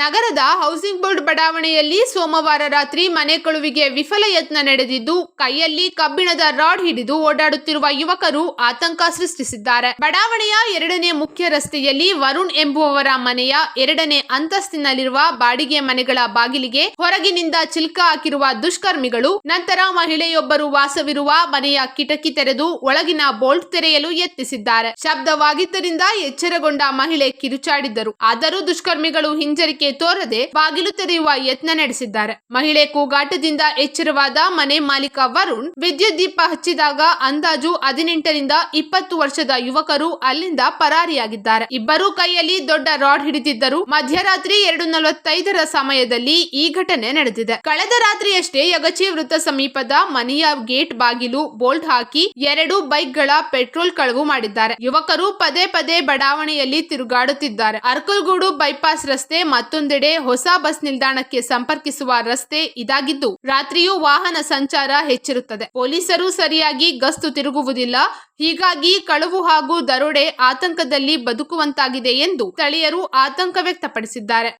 ನಗರದ housing board ಬಡಾವಣೆಯಲ್ಲಿ ಸೋಮವಾರ ರಾತ್ರಿ ಮನೆ ಕಳುವಿಗೆ ವಿಫಲ ಯತ್ನ ನಡೆದಿದ್ದು, ಕೈಯಲ್ಲಿ ಕಬ್ಬಿಣದ ರಾಡ್ ಹಿಡಿದು ಓಡಾಡುತ್ತಿರುವ ಯುವಕರು ಆತಂಕ ಸೃಷ್ಟಿಸಿದ್ದಾರೆ. ಬಡಾವಣೆಯ ಎರಡನೇ ಮುಖ್ಯ ರಸ್ತೆಯಲ್ಲಿ ವರುಣ್ ಎಂಬುವವರ ಮನೆಯ ಎರಡನೇ ಅಂತಸ್ತಿನಲ್ಲಿರುವ ಬಾಡಿಗೆ ಮನೆಗಳ ಬಾಗಿಲಿಗೆ ಹೊರಗಿನಿಂದ ಚಿಲ್ಕ ಹಾಕಿರುವ ದುಷ್ಕರ್ಮಿಗಳು, ನಂತರ ಮಹಿಳೆಯೊಬ್ಬರು ವಾಸವಿರುವ ಮನೆಯ ಕಿಟಕಿ ತೆರೆದು ಒಳಗಿನ ಬೋಲ್ಟ್ ತೆರೆಯಲು ಯತ್ನಿಸಿದ್ದಾರೆ. ಶಬ್ದವಾಗಿದ್ದರಿಂದ ಎಚ್ಚರಗೊಂಡ ಮಹಿಳೆ ಕಿರುಚಾಡಿದ್ದರು. ಆದರೂ ದುಷ್ಕರ್ಮಿಗಳು ಹಿಂಜರಿಕೆ ತೋರದೆ ಬಾಗಿಲು ತೆರೆಯುವ ಯತ್ನ ನಡೆಸಿದ್ದಾರೆ. ಮಹಿಳೆ ಕೂಗಾಟದಿಂದ ಎಚ್ಚರವಾದ ಮನೆ ಮಾಲೀಕ ವರುಣ್ ವಿದ್ಯುತ್ ದೀಪ ಹಚ್ಚಿದಾಗ ಅಂದಾಜು ಹದಿನೆಂಟರಿಂದ ಇಪ್ಪತ್ತು ವರ್ಷದ ಯುವಕರು ಅಲ್ಲಿಂದ ಪರಾರಿಯಾಗಿದ್ದಾರೆ. ಇಬ್ಬರೂ ಕೈಯಲ್ಲಿ ದೊಡ್ಡ ರಾಡ್ ಹಿಡಿದಿದ್ದರು ಮಧ್ಯರಾತ್ರಿ ಎರಡು ನಲವತ್ತೈದರ ಸಮಯದಲ್ಲಿ ಈ ಘಟನೆ ನಡೆದಿದೆ. ಕಳೆದ ರಾತ್ರಿಯಷ್ಟೇ ಯಗಚಿ ವೃತ್ತ ಸಮೀಪದ ಮನೆಯ ಗೇಟ್ ಬಾಗಿಲು ಬೋಲ್ಟ್ ಹಾಕಿ ಎರಡು ಬೈಕ್ಗಳ ಪೆಟ್ರೋಲ್ ಕಳವು ಮಾಡಿದ್ದಾರೆ. ಯುವಕರು ಪದೇ ಪದೇ ಬಡಾವಣೆಯಲ್ಲಿ ತಿರುಗಾಡುತ್ತಿದ್ದಾರೆ. ಅರ್ಕಲ್ಗೂಡು ಬೈಪಾಸ್ ರಸ್ತೆ ಮತ್ತೊಂದೆಡೆ ಹೊಸ ಬಸ್ ನಿಲ್ದಾಣಕ್ಕೆ ಸಂಪರ್ಕಿಸುವ ರಸ್ತೆ ಇದಾಗಿದ್ದು, ರಾತ್ರಿಯೂ ವಾಹನ ಸಂಚಾರ ಹೆಚ್ಚಿರುತ್ತದೆ. ಪೊಲೀಸರು ಸರಿಯಾಗಿ ಗಸ್ತು ತಿರುಗುವುದಿಲ್ಲ. ಹೀಗಾಗಿ ಕಳವು ಹಾಗೂ ದರೋಡೆ ಆತಂಕದಲ್ಲಿ ಬದುಕುವಂತಾಗಿದೆ ಎಂದು ಸ್ಥಳೀಯರು ಆತಂಕ ವ್ಯಕ್ತಪಡಿಸಿದ್ದಾರೆ.